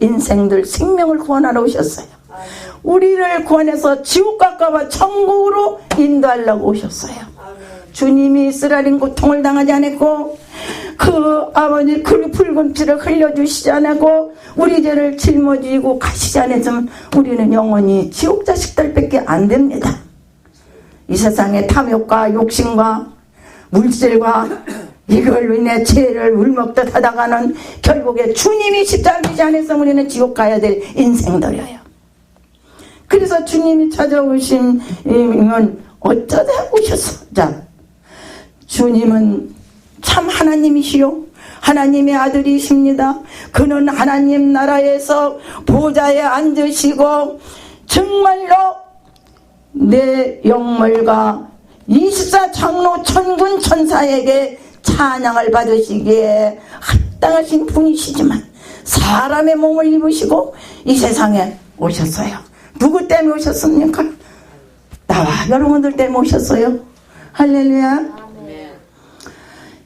인생들 생명을 구원하러 오셨어요. 우리를 구원해서 지옥 가까워 천국으로 인도하려고 오셨어요. 주님이 이스라엘인 고통을 당하지 않았고 그 아버지 그 붉은 피를 흘려주시지 않았고 우리 죄를 짊어지고 가시지 않았으면 우리는 영원히 지옥 자식들밖에 안 됩니다. 이 세상의 탐욕과 욕심과 물질과 이걸로 인해 죄를 울먹듯 하다가는 결국에 주님이 십자가지 않아서 우리는 지옥 가야 될 인생들이에요. 그래서 주님이 찾아오신 이면 어쩌다. 자, 주님은 참 하나님이시요. 하나님의 아들이십니다. 그는 하나님 나라에서 보좌에 앉으시고 정말로 내 영물과 24 장로 천군 천사에게 찬양을 받으시기에 합당하신 분이시지만 사람의 몸을 입으시고 이 세상에 오셨어요. 누구 때문에 오셨습니까? 나와 여러분들 때문에 오셨어요. 할렐루야.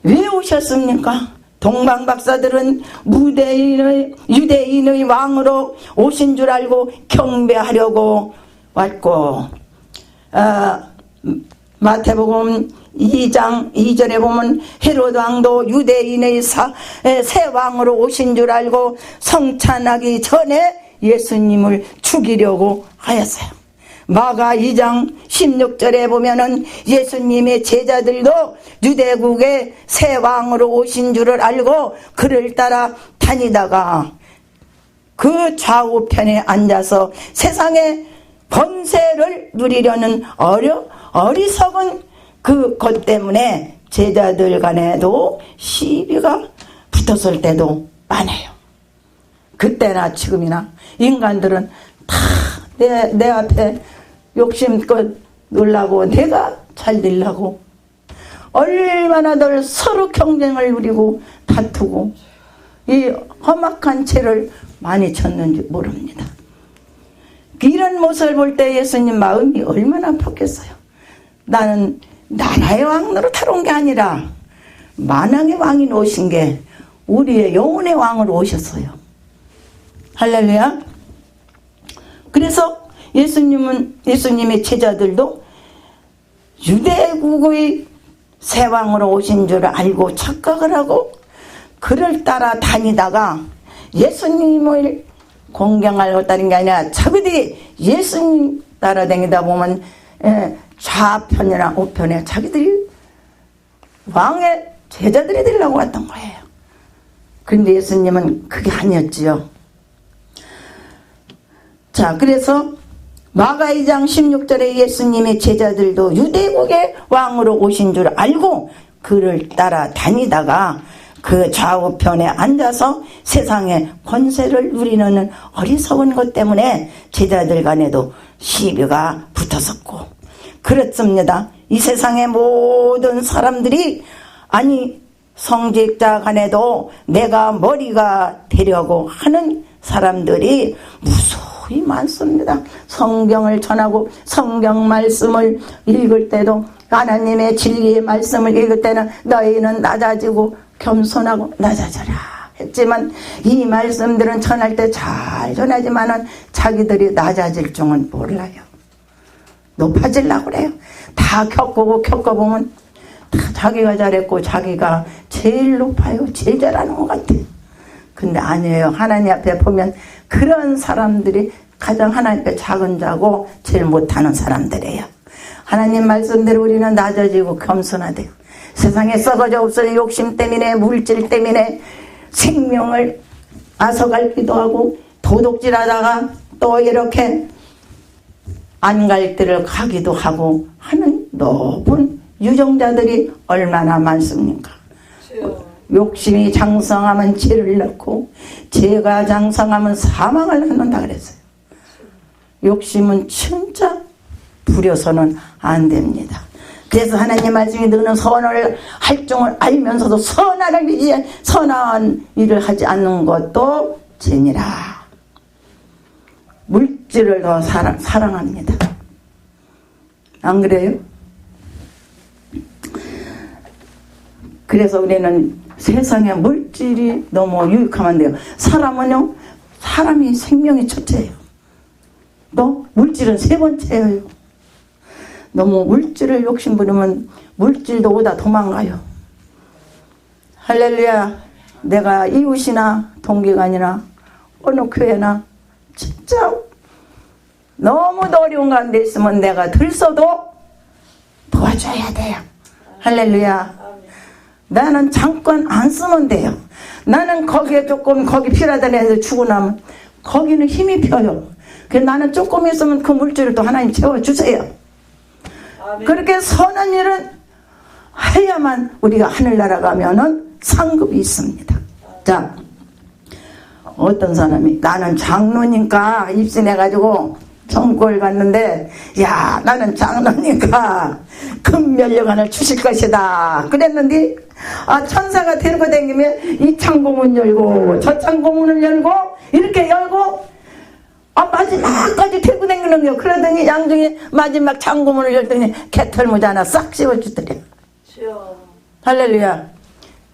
왜 오셨습니까? 동방 박사들은 무대인의 유대인의 왕으로 오신 줄 알고 경배하려고 왔고 아, 마태복음 2장 2절에 보면 헤로드 왕도 유대인의 사, 에, 새 왕으로 오신 줄 알고 성찬하기 전에 예수님을 죽이려고 하였어요. 마가 2장 16절에 보면은 예수님의 제자들도 유대국의 새 왕으로 오신 줄을 알고 그를 따라 다니다가 그 좌우편에 앉아서 세상의 권세를 누리려는 어려, 어리석은 그 것 때문에 제자들 간에도 시비가 붙었을 때도 많아요. 그때나 지금이나 인간들은 다 내 내 앞에 욕심껏 놀라고 내가 잘 되려고 얼마나 늘 서로 경쟁을 누리고 다투고 이 험악한 죄를 많이 쳤는지 모릅니다. 이런 모습을 볼 때 예수님 마음이 얼마나 아팠겠어요. 나는 나라의 왕으로 타러 온게 아니라 만왕의 왕이 오신 게 우리의 영혼의 왕으로 오셨어요. 할렐루야. 그래서 예수님은 예수님의 제자들도 유대국의 새 왕으로 오신 줄 알고 착각을 하고 그를 따라 다니다가 예수님을 공경하려고 게 아니라 자기들이 예수님 따라 다니다 보면 예, 좌편이나 우편에 자기들이 왕의 제자들이 되려고 왔던 거예요. 근데 예수님은 그게 아니었지요. 자, 그래서 마가 2장 16절에 예수님의 제자들도 유대국의 왕으로 오신 줄 알고 그를 따라 다니다가 그 좌우편에 앉아서 세상의 권세를 누리는 어리석은 것 때문에 제자들 간에도 시비가 붙었었고 그렇습니다. 이 세상의 모든 사람들이 아니 성직자 간에도 내가 머리가 되려고 하는 사람들이 무수히 많습니다. 성경을 전하고 성경 말씀을 읽을 때도 하나님의 진리의 말씀을 읽을 때는 너희는 낮아지고 겸손하고 낮아져라 했지만 이 말씀들은 전할 때 잘 전하지만은 자기들이 낮아질 줄은 몰라요. 높아질라고 그래요. 다 겪고 겪어보면 다 자기가 잘했고 자기가 제일 높아요. 제일 잘하는 것 같아. 근데 아니에요. 하나님 앞에 보면 그런 사람들이 가장 하나님 앞에 작은 자고 제일 못하는 사람들이에요. 하나님 말씀대로 우리는 낮아지고 겸손하대요. 세상에 썩어져 없을 욕심 때문에 물질 때문에 생명을 앗아갈기도 하고 도둑질하다가 또 이렇게 안갈 데를 가기도 하고 하는 높은 유정자들이 얼마나 많습니까? 욕심이 장성하면 죄를 낳고 죄가 장성하면 사망을 낳는다 그랬어요. 욕심은 진짜 부려서는 안 됩니다. 그래서 하나님 말씀이 너는 선을 할 줄을 알면서도 선한을 위해 선한 일을 하지 않는 것도 죄니라. 물질을 더 사랑, 사랑합니다. 안 그래요? 그래서 우리는 세상에 물질이 너무 유익하면 돼요. 사람은요, 사람이 생명이 첫째예요. 또 물질은 세 번째예요. 너무 물질을 욕심 부리면 물질도 오다 도망가요. 할렐루야. 내가 이웃이나 동기간이나 어느 교회나 진짜 너무도 어려운 가운데 있으면 내가 들서도 도와줘야 돼요. 할렐루야. 나는 잠깐 안 쓰면 돼요. 나는 거기에 조금 거기 필요하다는 해서 주고 나면 거기는 힘이 펴요. 그래서 나는 조금 있으면 그 물질을 또 하나님 채워주세요. 그렇게 선한 일은 해야만 우리가 하늘나라 가면은 상급이 있습니다. 자, 어떤 사람이 나는 장로니까 입신해가지고 전골 갔는데 야 나는 장로니까 금면류관을 주실 것이다 그랬는데 아 천사가 데리고 다니면 이 창고문 열고 저 창고문을 열고 이렇게 열고 아 마지막까지 데리고 다니는 거요 그러더니 양중에 마지막 창고문을 열더니 개털무자 하나 싹 씌워주더래. 할렐루야.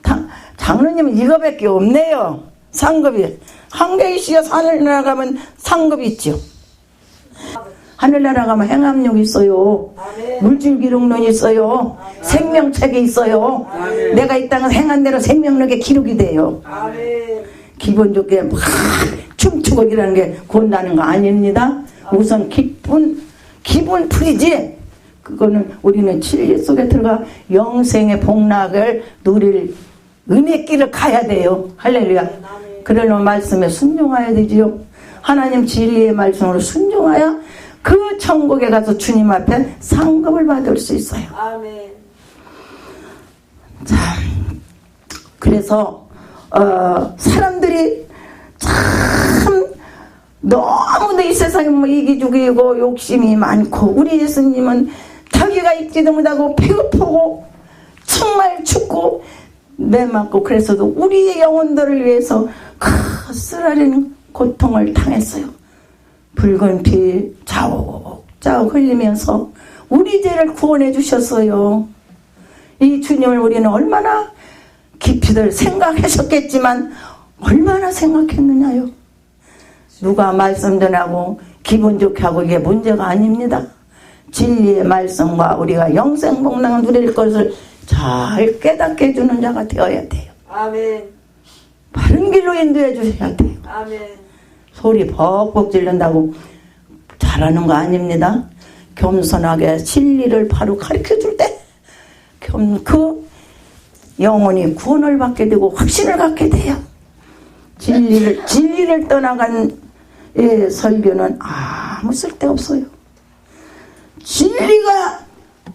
당- 장로님은 이거밖에 없네요. 상급이. 한계희 씨가 하늘나라 가면 상급이 있죠. 하늘나라 가면 행함록 있어요. 아멘. 물질 기록론 있어요. 생명책이 있어요. 내가 이 땅은 행한 대로 생명록에 기록이 돼요. 기분 좋게 막 춤추고 이라는 게 본다는 거 아닙니다. 우선 기쁜 기분 풀이지. 그거는 우리는 진리 속에 들어가 영생의 복락을 누릴 은혜 길을 가야 돼요. 할렐루야. 그러려면 말씀에 순종해야 되지요. 하나님 진리의 말씀으로 순종하여 그 천국에 가서 주님 앞에 상급을 받을 수 있어요. 아멘. 그래서 어, 사람들이 참 너무도 이 세상에 뭐 이기주기고 욕심이 많고 우리 예수님은 자기가 있지도 못하고 배고프고 정말 춥고 매 맞고 그래서도 우리의 영혼들을 위해서 그 쓰라리는 고통을 당했어요. 붉은 피 자욱자욱 흘리면서 우리 죄를 구원해 주셨어요. 이 주님을 우리는 얼마나 깊이들 생각하셨겠지만 얼마나 생각했느냐요. 누가 말씀 전하고 기분 좋게 하고 이게 문제가 아닙니다. 진리의 말씀과 우리가 영생복락을 누릴 것을 잘 깨닫게 해주는 자가 되어야 돼요. 아멘. 바른 길로 인도해 주셔야 돼요. 아멘. 소리 벅벅 질른다고 잘하는 거 아닙니다. 겸손하게 진리를 바로 가르쳐 줄 때, 겸, 그 영혼이 구원을 받게 되고 확신을 갖게 돼요. 진리를, 진리를 떠나간 예, 설교는 아무 쓸데 없어요. 진리가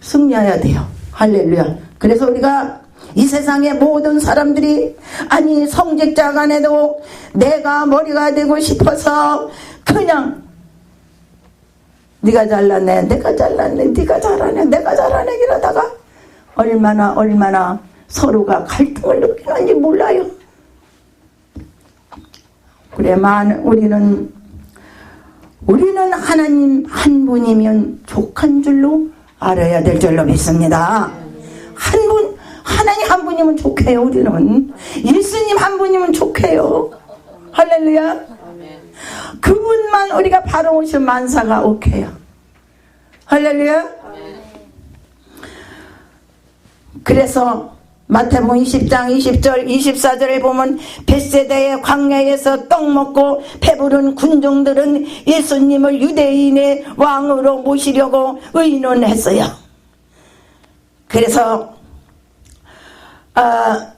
승리해야 돼요. 할렐루야. 그래서 우리가 이 세상의 모든 사람들이 아니 성직자 간에도 내가 머리가 되고 싶어서 그냥 네가 잘났네 내가 잘났네 네가 잘하네 내가 잘하네 이러다가 얼마나 얼마나 서로가 갈등을 느끼는지 몰라요. 그래 만 우리는 우리는 하나님 한 분이면 족한 줄로 알아야 될 줄로 믿습니다. 한 분, 하나님 한 분이면 족해요, 우리는. 예수님 한 분이면 족해요. 할렐루야. 그분만 우리가 바로 오신 만사가 오케요. 할렐루야. 그래서 마태복음 20장 20절 24절에 보면 벳세다의 광야에서 떡 먹고 배부른 군중들은 예수님을 유대인의 왕으로 모시려고 의논했어요. 그래서 아,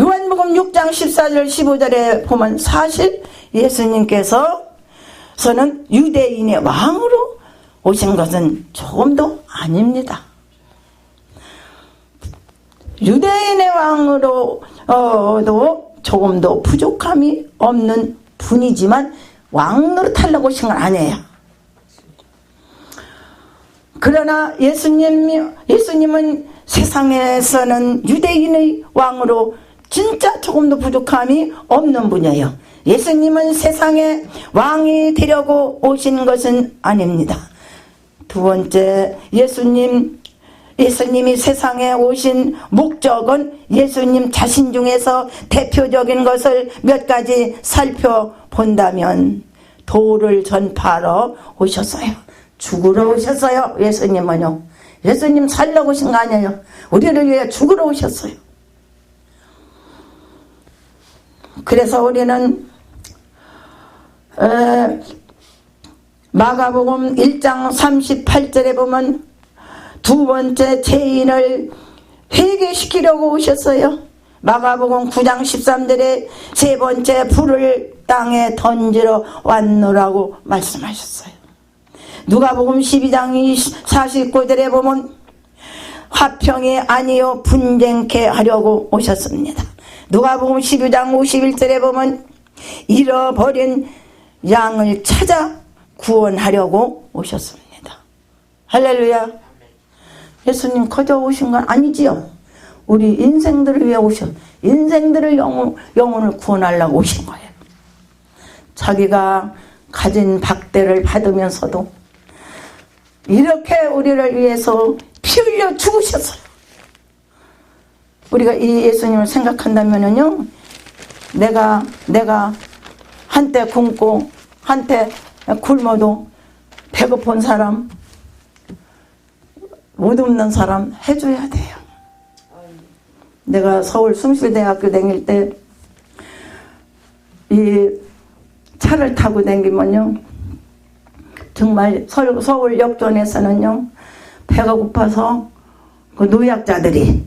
요한복음 6장 14절 15절에 보면 사실 예수님께서 서는 유대인의 왕으로 오신 것은 조금도 아닙니다. 유대인의 왕으로도 조금도 부족함이 없는 분이지만 왕으로 타려고 오신 건 아니에요. 그러나 예수님이, 예수님은 세상에서는 유대인의 왕으로 진짜 조금도 부족함이 없는 분이에요. 예수님은 세상에 왕이 되려고 오신 것은 아닙니다. 두 번째, 예수님, 예수님이 세상에 오신 목적은 예수님 자신 중에서 대표적인 것을 몇 가지 살펴보겠습니다. 본다면 도를 전파하러 오셨어요. 죽으러 오셨어요. 예수님은요. 예수님 살려고 오신 거 아니에요. 우리를 위해 죽으러 오셨어요. 그래서 우리는 에, 마가복음 1장 38절에 보면 두 번째 죄인을 회개시키려고 오셨어요. 마가복음 9장 13절에 세 번째 불을 땅에 던지러 왔노라고 말씀하셨어요. 누가복음 12장 49절에 보면 화평이 아니요 분쟁케 하려고 오셨습니다. 누가복음 12장 51절에 보면 잃어버린 양을 찾아 구원하려고 오셨습니다. 할렐루야. 예수님 거저 오신 건 아니지요. 우리 인생들을 위해 오셨, 인생들을 영혼, 영혼을 구원하려고 오신 거예요. 자기가 가진 박대를 받으면서도 이렇게 우리를 위해서 피 흘려 죽으셨어요. 우리가 이 예수님을 생각한다면요, 내가, 내가 한때 굶고, 한때 굶어도 배고픈 사람, 못 없는 사람 해줘야 돼요. 내가 서울 숭실대학교 다닐 때, 이 차를 타고 다니면요, 정말 서울, 역전에서는요, 배가 고파서 그 노약자들이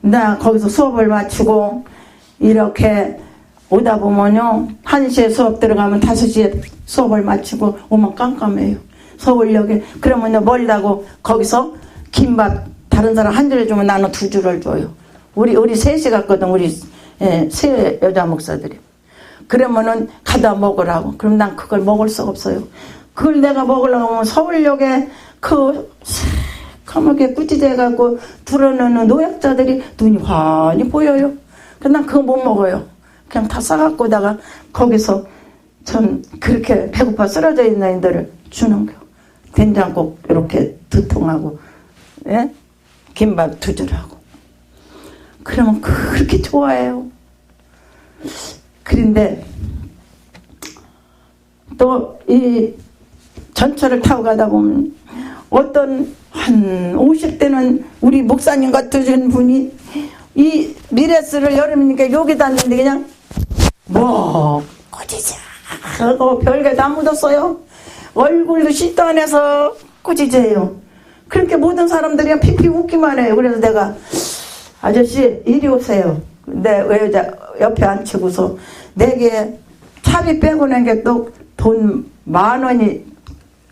나 거기서 수업을 마치고 이렇게 오다 보면요, 1시에 수업 들어가면 5시에 수업을 마치고 오면 깜깜해요. 서울역에. 그러면요, 멀다고 거기서 김밥 다른 사람 한 줄을 주면 나는 두 줄을 줘요. 우리, 우리 셋이 갔거든, 우리 예, 세 여자 목사들이. 그러면은 가다 먹으라고. 그럼 난 그걸 먹을 수가 없어요. 그걸 내가 먹으려고 하면 서울역에 그 새까맣게 꾸짖어갖고 드러내는 노약자들이 눈이 환히 보여요. 그난 그거 못 먹어요. 그냥 다 싸갖고다가 거기서 전 그렇게 배고파 쓰러져 있는 애들을 주는 거. 된장국 이렇게 두 통하고, 예? 김밥 두 줄하고. 그러면 그렇게 좋아해요. 그런데 또 이 전철을 타고 가다 보면 어떤 한 50대는 우리 목사님 같으신 분이 이 미레스를 여름이니까 여기다 놨는데 그냥 뭐 꾸짖어 하고 별게 다 묻었어요. 얼굴도 씻도 안 해서 꾸짖어요. 그렇게 모든 사람들이 피피 웃기만 해요. 그래서 내가 아저씨 이리 오세요. 내 여자 옆에 앉히고서 내게 차비 빼고 낸 게 또 돈 만 원이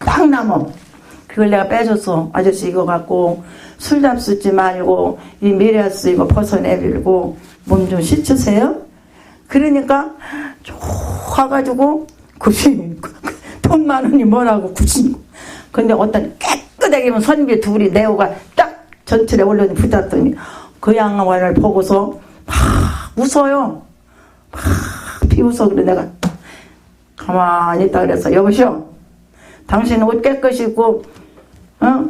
딱 남어 그걸 내가 빼줬어. 아저씨 이거 갖고 술 잡수지 말고 이 미래스 이거 벗어내밀고 몸 좀 씻으세요. 그러니까 좋아가지고 구신 돈만 원이 뭐라고 구신. 근데 어떤 깨끗하게 선비 둘이 내오가 딱 전철에 올려서 붙었더니 그 양반을 보고서 막 웃어요. 막 비웃어 그래 내가 가만히 있다 그래서 여보시오. 당신 옷 깨끗이 입고 어?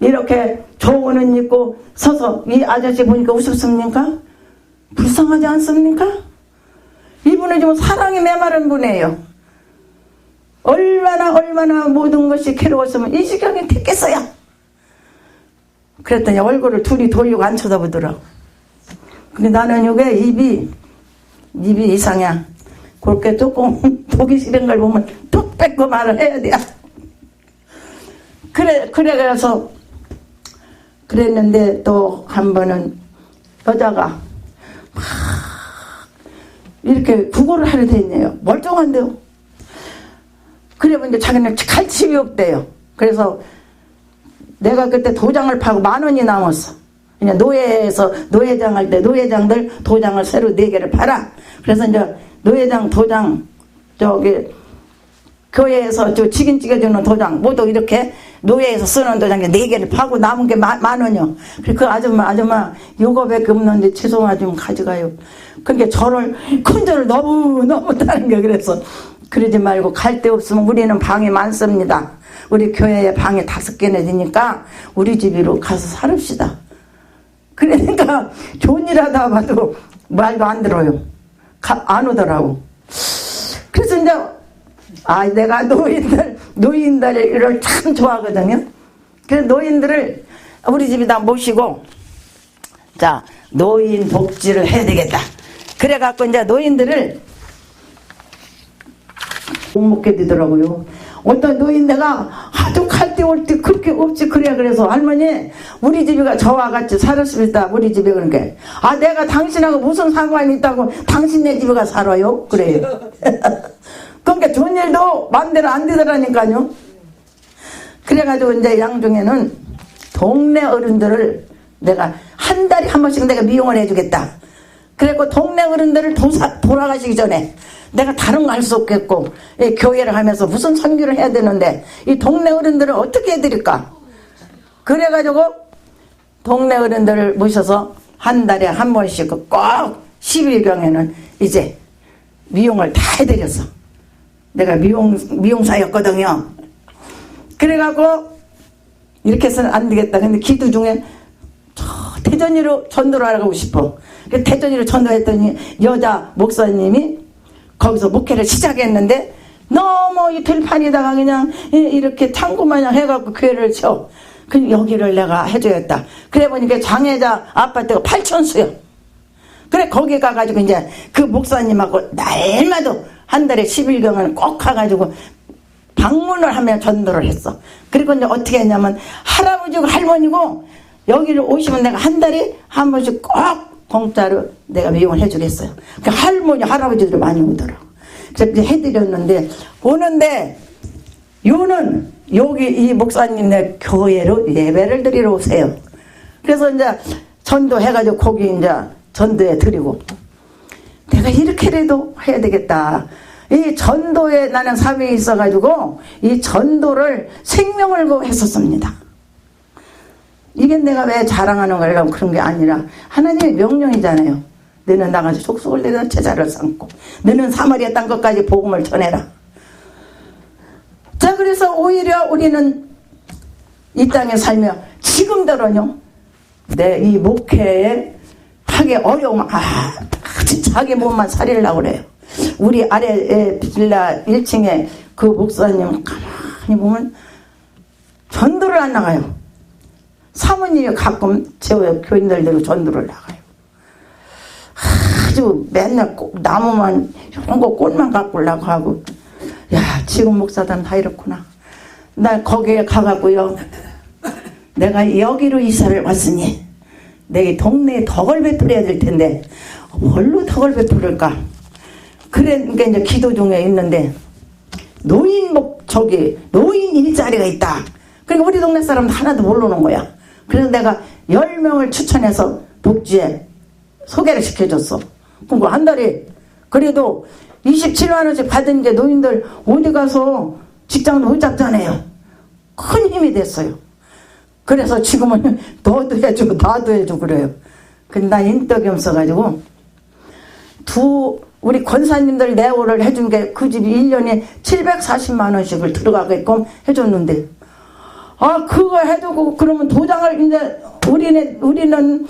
이렇게 좋은 옷 입고 서서 이 아저씨 보니까 우습습니까? 불쌍하지 않습니까? 이분은 좀 사랑이 메마른 분이에요. 얼마나 얼마나 모든 것이 괴로웠으면 이 지경에 됐겠어요. 그랬더니 얼굴을 둘이 돌리고 안 쳐다보더라고. 근데 나는 이게 입이 입이 이상해. 그렇게 조금 보기 싫은 걸 보면 툭 뺏고 말을 해야 돼. 그래, 그래, 그래서, 그랬는데 또 한 번은 여자가 막 이렇게 구걸을 하려 됐네요. 멀쩡한데요. 그러면 이제 자기는 갈치이 없대요. 그래서 내가 그때 도장을 파고 만 원이 남았어. 그냥 노예에서 노예장 할 때 노예장들 도장을 새로 네 개를 팔아. 그래서 이제 노예장 도장 저기 교회에서 저 직인 찍어주는 도장 모두 이렇게 노예에서 쓰는 도장에 네 개를 파고 남은 게 만 원이요. 그래 그 아줌마 아줌마 요거밖에 없는데 죄송하지만 가져가요. 그러니까 저를 큰 저를 너무 너무 다른 게 그래서 그러지 말고 갈 데 없으면 우리는 방이 많습니다. 우리 교회에 방이 다섯 개나 되니까 우리 집으로 가서 살읍시다. 그러니까 좋은 일 하다 봐도 말도 안 들어요. 가- 안 오더라고. 이제 아 내가 노인들 노인들을 참 좋아하거든요. 그래서 노인들을 우리 집에다 모시고 자 노인 복지를 해야 되겠다. 그래갖고 이제 노인들을 못 먹게 되더라고요. 어떤 노인네가 하도 갈때올 때 그렇게 없지 그래 그래서 할머니 우리 집이가 저와 같이 살았습니다. 우리 집에 그런 게 아 내가 당신하고 무슨 상관이 있다고 당신네 집에 가 살아요? 그래요. 그러니까 좋은 일도 마음대로 안 되더라니까요. 그래가지고 이제 양중에는 동네 어른들을 내가 한 달에 한 번씩 내가 미용을 해주겠다. 그래고 동네 어른들을 도사, 돌아가시기 전에 내가 다른 거 할 수 없겠고 이 교회를 하면서 무슨 선교를 해야 되는데 이 동네 어른들을 어떻게 해드릴까? 그래가지고 동네 어른들을 모셔서 한 달에 한 번씩 꼭 10일경에는 이제 미용을 다 해드렸어. 내가 미용, 미용사였거든요. 그래갖고 이렇게 해서는 안 되겠다. 근데 기도 중에 저 대전이로 전도를 하고 싶어. 그 대전이로 전도했더니 여자 목사님이 거기서 목회를 시작했는데 너무 이 들판에다가 그냥 이- 이렇게 창고 마냥 해갖고 교회를 쳐. 그 여기를 내가 해줘야겠다. 그래 보니까 장애자 아파트가 8천수요. 그래 거기 가가지고 이제 그 목사님하고 날마다 한 달에 10일경은 꼭 가가지고 방문을 하며 전도를 했어. 그리고 이제 어떻게 했냐면 할아버지고 할머니고 여기를 오시면 내가 한 달에 한 번씩 꼭 공짜로 내가 미용을 해주겠어요. 그 할머니 할아버지들이 많이 오더라고. 그래서 해드렸는데 오는데 요는 여기 이 목사님네 교회로 예배를 드리러 오세요. 그래서 이제 전도해가지고 거기 이제 전도해 드리고 내가 이렇게라도 해야 되겠다. 이 전도에 나는 사명이 있어가지고 이 전도를 생명을 고 했었습니다. 이게 내가 왜 자랑하는 거려고 그런 게 아니라 하나님의 명령이잖아요. 너는 나가서 족속을 내는 제자를 삼고 너는 사마리아 땅 끝까지 복음을 전해라. 자 그래서 오히려 우리는 이 땅에 살며 지금대로는요 내 이 목회에 하기 어려움 아 자기 몸만 살리려고 그래요 우리 아래 빌라 1층에 그 목사님 가만히 보면 전도를 안 나가요 사모님이 가끔 제 교인들대로 전도를 나가요. 아주 맨날 꼭 나무만 이런 거 꽃만 갖고 오려고 하고. 야 지금 목사단 다 이렇구나. 나 거기에 가갖고요. 내가 여기로 이사를 왔으니 내 동네에 덕을 베풀어야 될 텐데 뭘로 덕을 베풀을까? 그러니까 이제 기도 중에 있는데 노인 목 저기 노인 일자리가 있다. 그러니까 우리 동네 사람 하나도 모르는 거야 그래서 내가 10명을 추천해서 복지에 소개를 시켜줬어. 그럼 한 달에 그래도 27만 원씩 받은 게 노인들 어디 가서 직장도 못 잡잖아요. 큰 힘이 됐어요. 그래서 지금은 너도 해주고 나도 해주고 그래요. 근데 나 인덕이 없어가지고 두 우리 권사님들 내오를 해준 게 그 집이 1년에 740만 원씩을 들어가게끔 해줬는데 아 그거 해두고 그러면 도장을 이제 우리는 우리는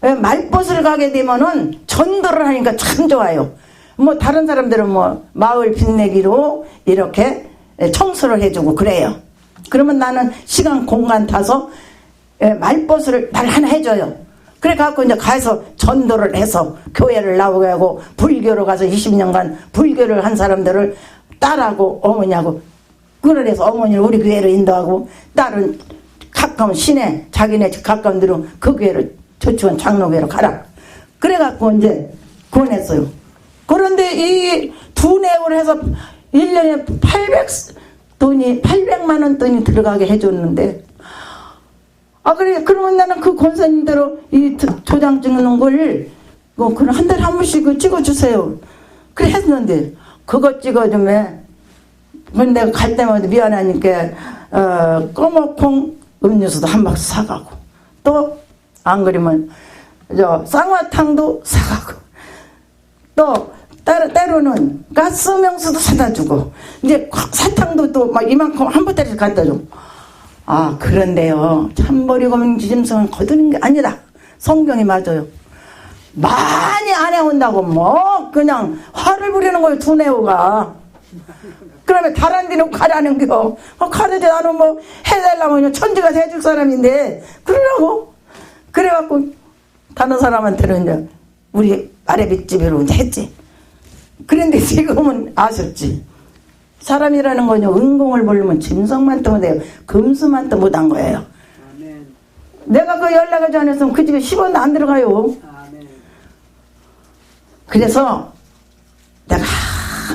말벗을 가게 되면은 전도를 하니까 참 좋아요. 뭐 다른 사람들은 뭐 마을 빛내기로 이렇게 청소를 해주고 그래요. 그러면 나는 시간 공간 타서 예, 말벗을 날 하나 해줘요. 그래 갖고 이제 가서 전도를 해서 교회를 나오게 하고 불교로 가서 20년간 불교를 한 사람들을 딸하고 어머니하고 그래서 어머니를 우리 교회로 인도하고 딸은 가까운 시내 자기네 집 가까운 데로 그 교회를 저축원 장로교회로 가라. 그래 갖고 이제 권했어요. 그런데 이두 내고를 해서 1년에 800 돈이 800만 원 돈이 들어가게 해줬는데 아 그래 그러면 나는 그 권사님대로 이 도- 도장 찍는 걸 뭐, 그럼 한 달에 한 번씩 그 찍어주세요. 그래 했는데 그거 찍어주면 근데 갈 때마다 미안하니까 어, 꼬먹콩 음료수도 한 박스 사가고 또 안 그러면 저 쌍화탕도 사가고 또 따로, 때로는 가스 명수도 사다 주고 이제 사탕도 또 막 이만큼 한 보따리씩 갖다 줘. 아 그런데요 참버리고면 지짐승은 거두는 게 아니다. 성경이 맞아요. 많이 안 해온다고 뭐 그냥 화를 부리는 거예요 두뇌우가 그러면 다른 데는 가라는 겨. 어, 가르지 나는 뭐 해달라면 천지가 해줄 사람인데 그러라고. 그래갖고 다른 사람한테는 이제 우리 아래빗집으로 이제 했지. 그런데 지금은 아셨지. 사람이라는 건요 은공을 모르면 짐승만 뜨면 돼요. 금수만 또 못한 거예요. 아멘. 내가 그 연락을 안 했으면 그 집에 10원도 안 들어가요. 아멘. 그래서 내가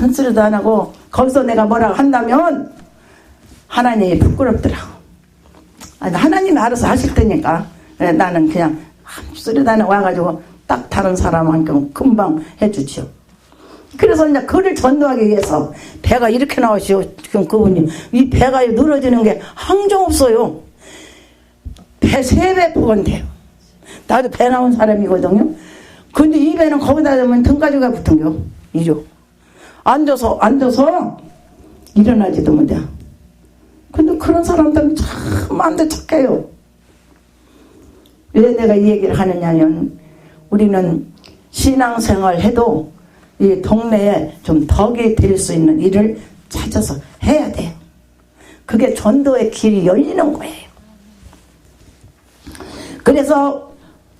한 소리도 안 하고 거기서 내가 뭐라고 한다면 하나님이 부끄럽더라고. 하나님이 알아서 하실 테니까 그래, 나는 그냥 하고 와가지고 딱 다른 사람한테 금방 해주죠. 그래서 이제 그를 전도하기 위해서 배가 이렇게 나오시오. 지금 그분이 이 배가 늘어지는 게 항정 없어요. 배 세 배 포건돼요. 나도 배 나온 사람이거든요. 근데 이 배는 거기다 대면 등가지가 붙은겨. 이죠. 앉아서, 앉아서 일어나지도 못해. 근데 그런 사람들은 참 안돼 착해요. 왜 내가 이 얘기를 하느냐면 우리는 신앙생활 해도 이 동네에 좀 덕이 될 수 있는 일을 찾아서 해야 돼요. 그게 전도의 길이 열리는 거예요. 그래서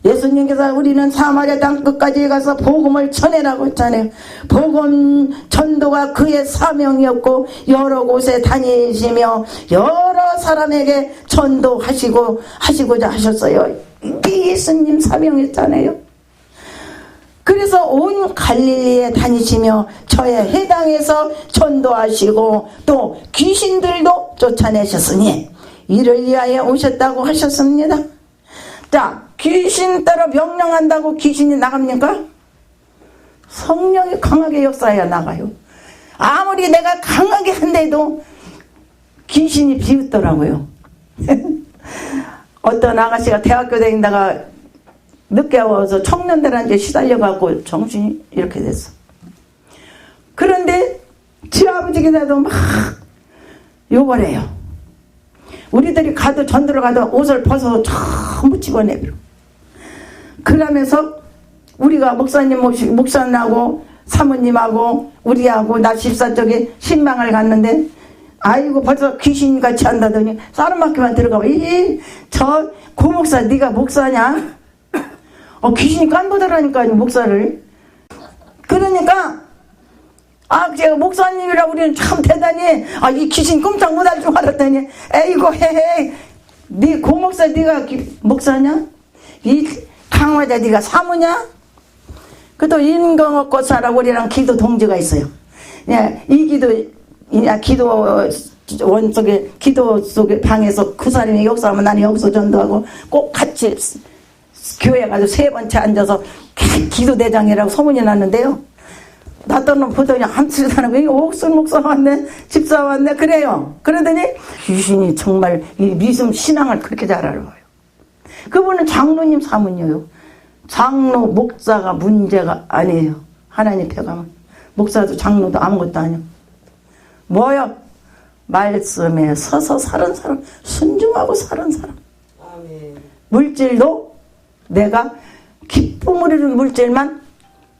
예수님께서 우리는 사마리아 땅 끝까지 가서 복음을 전해라고 했잖아요. 복음 전도가 그의 사명이었고 여러 곳에 다니시며 여러 사람에게 전도하시고 하시고자 하셨어요. 이게 예수님 사명이었잖아요. 그래서 온 갈릴리에 다니시며 저의 해당에서 전도하시고 또 귀신들도 쫓아내셨으니 이를 위하여 오셨다고 하셨습니다. 자, 귀신 따라 명령한다고 귀신이 나갑니까? 성령이 강하게 역사해야 나가요. 아무리 내가 강하게 한데도 귀신이 비웃더라고요. 어떤 아가씨가 대학교 다니다가 늦게 와서 청년들한테 시달려갖고 정신이 이렇게 됐어. 그런데 지 아버지께서도 막 욕을 해요. 우리들이 가도 전도를 가도 옷을 벗어서 전부 집어내버려. 그러면서 우리가 목사님 모시, 목사님하고 사모님하고 우리하고 나 집사 쪽에 신방을 갔는데 아이고 벌써 귀신같이 한다더니 사람 학교만 들어가면 이저 고목사 네가 목사냐? 어 귀신이 깐보더라니까 목사를 그러니까 아, 제가 목사님이라 우리는 참 대단히, 아, 이 귀신 꼼짝 못할 줄 알았더니, 에이고, 헤헤, 네 고목사 네가 기- 목사냐? 이 강화자 네가 사무냐? 그또 인경업 고사라고 우리랑 기도 동지가 있어요. 예, 이 기도, 이 기도 원 속에, 기도 속에 방에서 그 사람이 역사하면 나는 여기서 전도하고 꼭 같이 교회 가서 세 번째 앉아서 기도 대장이라고 소문이 났는데요. 나더는 보더니 암치다는 거 옥순 목사 왔네 집사 왔네 그래요 그러더니 귀신이 정말 이 믿음 신앙을 그렇게 잘 알아요 그분은 장로님 사문이에요 장로 목사가 문제가 아니에요 하나님 펴가면 목사도 장로도 아무것도 아니에요 뭐요 말씀에 서서 사는 사람 순종하고 사는 사람. 물질도 내가 기쁨을 이루는 물질만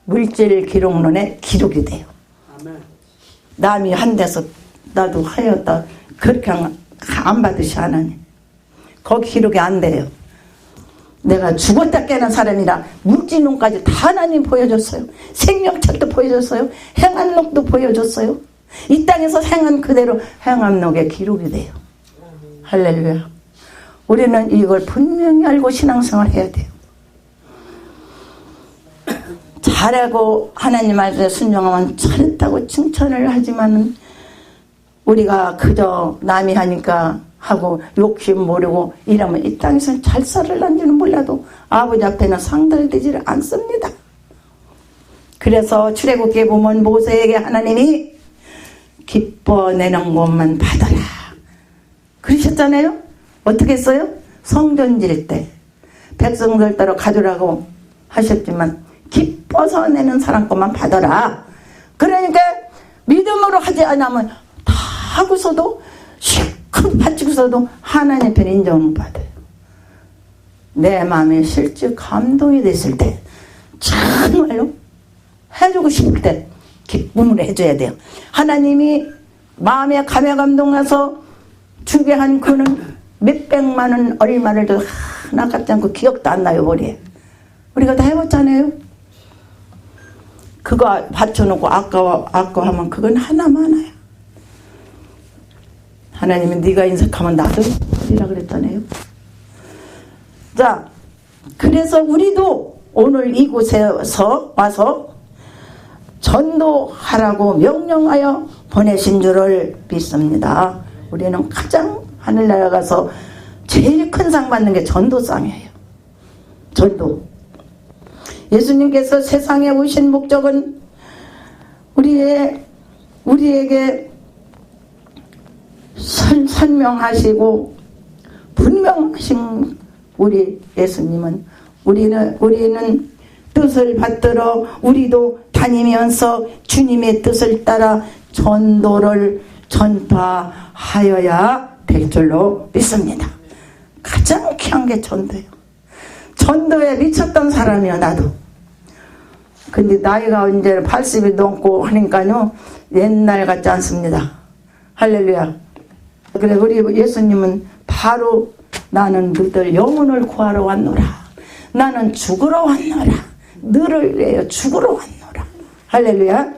물질 기록론에 기록이 돼요. 남이 한 데서 나도 하였다. 그렇게 안- 안 받으시 하나님. 거기 기록이 안 돼요. 내가 죽었다 깨는 사람이라 물질론까지 다 하나님 보여줬어요. 생명책도 보여줬어요. 행한록도 보여줬어요. 이 땅에서 행한 그대로 행한록에 기록이 돼요. 할렐루야. 우리는 이걸 분명히 알고 신앙생활 해야 돼요. 잘하고 하나님 말씀에 순종하면 잘했다고 칭찬을 하지만은 우리가 그저 남이 하니까 하고 욕심 모르고 이러면 이 땅에서는 잘 살을란지는 몰라도 아버지 앞에는 상달되지를 않습니다. 그래서 출애굽기에 보면 모세에게 하나님이 기뻐내는 것만 받아라. 그러셨잖아요. 어떻게 했어요? 성전 질때 백성들 따로 가져라고 하셨지만 기뻐서 내는 사람 것만 받아라. 그러니까 믿음으로 하지 않으면 다 하고서도 실컷 바치고서도 하나님 편 인정을 못 받아요. 내 마음에 실제 감동이 됐을 때 정말로 해주고 싶을 때 기쁨을 해줘야 돼요. 하나님이 마음에 감회 감동나서 주게 한 그는 몇백만 원 얼마를 더 하나 같지 않고 기억도 안 나요 머리에. 우리가 다 해봤잖아요. 그거 받쳐놓고 아까워 아까워하면 그건 하나만아요. 하나님은 네가 인색하면 나도 하리라 그랬잖아요. 자, 그래서 우리도 오늘 이곳에서 와서 전도하라고 명령하여 보내신 줄을 믿습니다. 우리는 가장 하늘나라 가서 제일 큰 상 받는 게 전도상이에요. 전도. 예수님께서 세상에 오신 목적은 우리의 우리에게 선, 설명하시고 분명하신 우리 예수님은 우리는 우리는 뜻을 받들어 우리도 다니면서 주님의 뜻을 따라 전도를 전파하여야 될 줄로 믿습니다. 가장 귀한 게 전도예요. 전도에 미쳤던 사람이야 나도. 근데 나이가 이제 80이 넘고 하니까요 옛날 같지 않습니다. 할렐루야. 그래 우리 예수님은 바로 나는 너들 영혼을 구하러 왔노라. 나는 죽으러 왔노라. 너를 위하여 죽으러 왔노라. 할렐루야.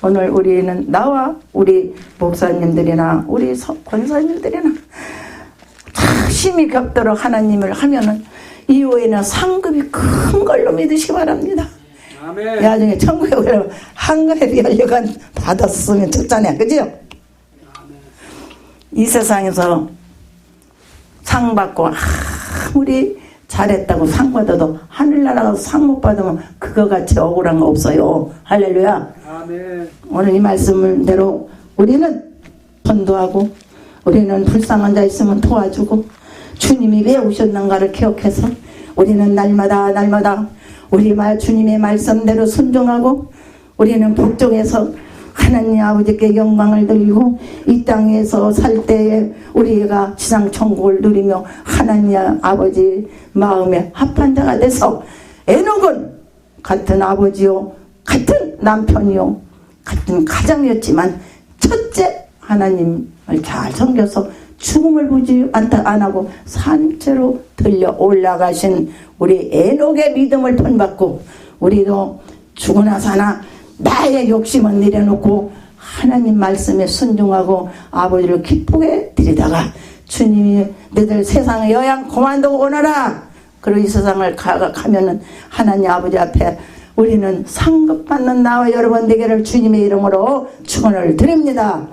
오늘 우리는 나와 우리 목사님들이나 우리 서- 권사님들이나 다 힘이 겹도록 하나님을 하면은 이후에는 상급이 큰 걸로 믿으시기 바랍니다. 아멘. 나중에 천국에 오려면 한가에 열려간 받았으면 좋잖아요. 그죠? 이 세상에서 상 받고 아무리 잘했다고 상 받아도 하늘나라 가서 상못 받으면 그거 같이 억울한 거 없어요. 할렐루야. 아멘. 오늘 이 말씀대로 우리는 전도하고 우리는 불쌍한 자 있으면 도와주고 주님이 왜 오셨는가를 기억해서 우리는 날마다 날마다 우리 말 주님의 말씀대로 순종하고 우리는 복종해서 하나님 아버지께 영광을 돌리고 이 땅에서 살 때에 우리가 지상 천국을 누리며 하나님 아버지 마음에 합한 자가 돼서 에녹은 같은 아버지요 같은 남편이요 같은 가장이었지만 첫째 하나님을 잘 섬겨서 죽음을 보지 않다 안 하고 산채로 들려 올라가신 우리 에녹의 믿음을 본받고 우리도 죽으나 사나 나의 욕심은 내려놓고 하나님 말씀에 순종하고 아버지를 기쁘게 드리다가 주님이 너들 세상의 여양 고만두고 오너라 그리고 이 세상을 가, 가면은 하나님 아버지 앞에 우리는 상급받는 나와 여러분 되게를 주님의 이름으로 축원을 드립니다.